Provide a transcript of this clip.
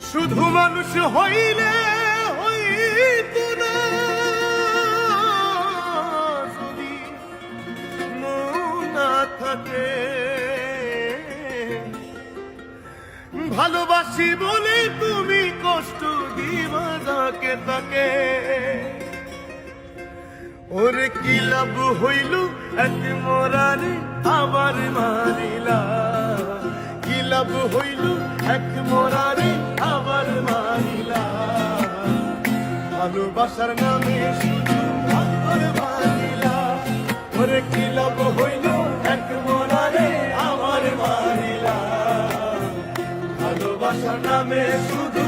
শুধু মানুষ হইলে না। থাকে, ভালোবাসি বলে তুমি কষ্ট দিবা যাকে তাকে। ওরে কি লাভ হইল এক মোরারে আবার মারিলা কি লাভ হইল এক মোরারে ভালোবাসার নামে শুধু মারিলা ওরে কি লাভ হইল এক মনারে আমার ভালোবাসার নামে শুধু